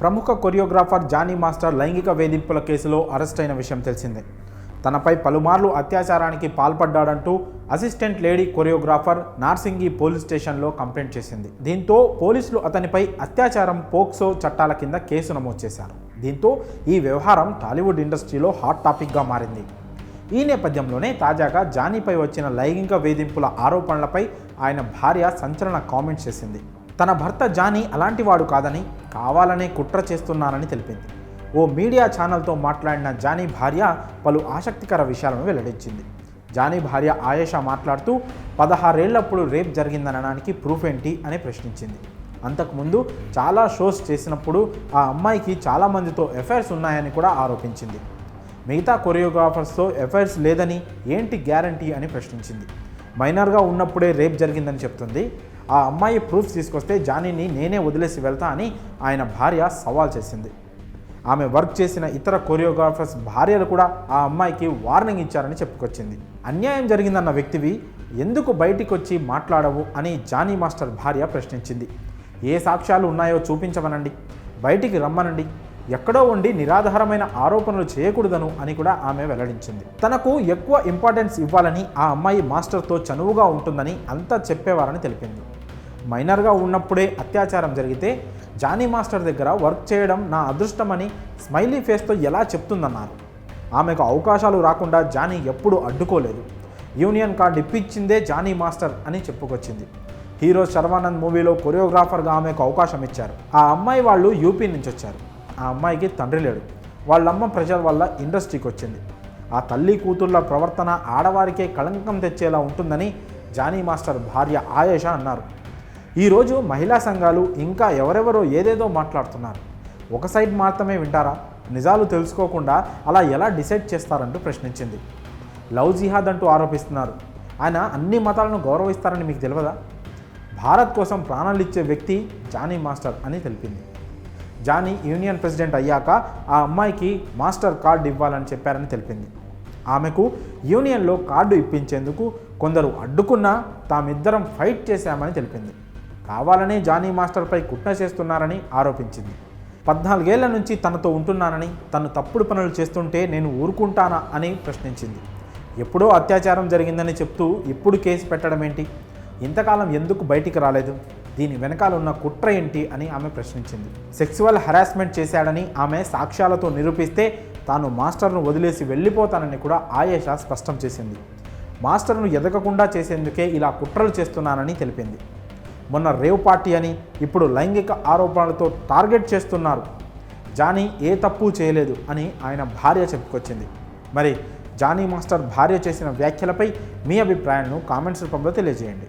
ప్రముఖ choreographer Johnny master లైంగిక వేధింపుల కేసులో అరెస్ట్ అయిన విషయం తెలిసిందే. తనపై పలుమార్లు అత్యాచారానికి పాల్పడ్డాడంటూ assistant lady choreographer Narsingi police స్టేషన్లో కంప్లైంట్ చేసింది. దీంతో పోలీసులు అతనిపై అత్యాచారం పోక్సో చట్టాల కింద కేసు నమోదు చేశారు. దీంతో ఈ వ్యవహారం టాలీవుడ్ ఇండస్ట్రీలో హాట్ టాపిక్గా మారింది. ఈ నేపథ్యంలోనే తాజాగా జానీపై వచ్చిన లైంగిక వేధింపుల ఆరోపణలపై ఆయన భార్య సంచలన కామెంట్స్ చేసింది. తన భర్త జానీ అలాంటివాడు కాదని కావాలనే కుట్ర చేస్తున్నానని తెలిపింది. ఓ మీడియా ఛానల్తో మాట్లాడిన జానీ భార్య పలు ఆసక్తికర విషయాలను వెల్లడించింది. జానీ భార్య ఆయేషా మాట్లాడుతూ పదహారేళ్ళప్పుడు రేప్ జరిగిందనడానికి ప్రూఫ్ ఏంటి? అని ప్రశ్నించింది. అంతకుముందు చాలా షోస్ చేసినప్పుడు ఆ అమ్మాయికి చాలామందితో ఎఫైర్స్ ఉన్నాయని కూడా ఆరోపించింది. మిగతా కొరియోగ్రాఫర్స్తో ఎఫైర్స్ లేదని ఏంటి గ్యారంటీ అని ప్రశ్నించింది. మైనర్గా ఉన్నప్పుడే రేప్ జరిగిందని చెప్తుంది. ఆ అమ్మాయి ప్రూఫ్స్ తీసుకొస్తే జానీని నేనే వదిలేసి వెళ్తా అని ఆయన భార్య సవాల్ చేసింది. ఆమె వర్క్ చేసిన ఇతర కొరియోగ్రాఫర్స్ భార్యలు కూడా ఆ అమ్మాయికి వార్నింగ్ ఇచ్చారని చెప్పుకొచ్చింది. అన్యాయం జరిగిందన్న వ్యక్తివి ఎందుకు బయటికి వచ్చి మాట్లాడవు అని జానీ మాస్టర్ భార్య ప్రశ్నించింది. ఏ సాక్ష్యాలు ఉన్నాయో చూపించమనండి. బయటికి రమ్మనండి. ఎక్కడో ఉండి నిరాధారమైన ఆరోపణలు చేయకూడదను అని కూడా ఆమె వెల్లడించింది. తనకు ఎక్కువ ఇంపార్టెన్స్ ఇవ్వాలని ఆ అమ్మాయి మాస్టర్తో చనువుగా ఉంటుందని అంతా చెప్పేవారని తెలిపింది. మైనర్గా ఉన్నప్పుడే అత్యాచారం జరిగితే జానీ మాస్టర్ దగ్గర వర్క్ చేయడం నా అదృష్టమని స్మైలీ ఫేస్తో ఎలా చెప్తుందన్నారు. ఆమెకు అవకాశాలు రాకుండా జానీ ఎప్పుడూ అడ్డుకోలేదు. యూనియన్ కార్డు ఇప్పించిందే జానీ మాస్టర్ అని చెప్పుకొచ్చింది. హీరో శర్వానంద్ మూవీలో కొరియోగ్రాఫర్గా ఆమెకు అవకాశం ఇచ్చారు. ఆ అమ్మాయి వాళ్ళు యూపీ నుంచి వచ్చారు. ఆ అమ్మాయికి తండ్రి లేడు. వాళ్ళమ్మ ప్రెషర్ వల్ల ఇండస్ట్రీకి వచ్చింది. ఆ తల్లి కూతుర్ల ప్రవర్తన ఆడవారికే కళంకం తెచ్చేలా ఉంటుందని జానీ మాస్టర్ భార్య ఆయేష అన్నారు. ఈరోజు మహిళా సంఘాలు ఇంకా ఎవరెవరో ఏదేదో మాట్లాడుతున్నారు. ఒక సైడ్ మాత్రమే వింటారా? నిజాలు తెలుసుకోకుండా అలా ఎలా డిసైడ్ చేస్తారంటూ ప్రశ్నించింది. లవ్ జిహాద్ అంటూ ఆరోపిస్తున్నారు. ఆయన అన్ని మతాలను గౌరవిస్తారని మీకు తెలియదా? భారత్ కోసం ప్రాణాలు ఇచ్చే వ్యక్తి జానీ మాస్టర్ అని తెలిపింది. జానీ యూనియన్ ప్రెసిడెంట్ అయ్యాక ఆ అమ్మాయికి మాస్టర్ కార్డు ఇవ్వాలని చెప్పారని తెలిపింది. ఆమెకు యూనియన్లో కార్డు ఇప్పించేందుకు కొందరు అడ్డుకున్నా తామిద్దరం ఫైట్ చేశామని తెలిపింది. కావాలనే జానీ మాస్టర్పై కుట్ర చేస్తున్నారని ఆరోపించింది. పద్నాలుగేళ్ళ నుంచి తనతో ఉంటున్నానని తను తప్పుడు పనులు చేస్తుంటే నేను ఊరుకుంటానా అని ప్రశ్నించింది. ఎప్పుడో అత్యాచారం జరిగిందని చెప్తూ ఇప్పుడు కేసు పెట్టడం ఏంటి ఇంతకాలం ఎందుకు బయటికి రాలేదు? దీని వెనకాల ఉన్న కుట్ర ఏంటి అని ఆమె ప్రశ్నించింది. సెక్సువల్ హరాస్మెంట్ చేశాడని ఆమె సాక్ష్యాలతో నిరూపిస్తే తాను మాస్టర్ను వదిలేసి వెళ్ళిపోతానని కూడా ఆయేషా స్పష్టం చేసింది. మాస్టర్ను ఎదగకుండా చేసేందుకే ఇలా కుట్రలు చేస్తున్నానని తెలిపింది. మొన్న రేవ్ పార్టీ అని ఇప్పుడు లైంగిక ఆరోపణలతో టార్గెట్ చేస్తున్నారు. జానీ ఏ తప్పు చేయలేదు అని ఆయన భార్య చెప్పుకొచ్చింది. మరి జానీ మాస్టర్ భార్య చేసిన వ్యాఖ్యలపై మీ అభిప్రాయాలను కామెంట్స్ రూపంలో తెలియజేయండి.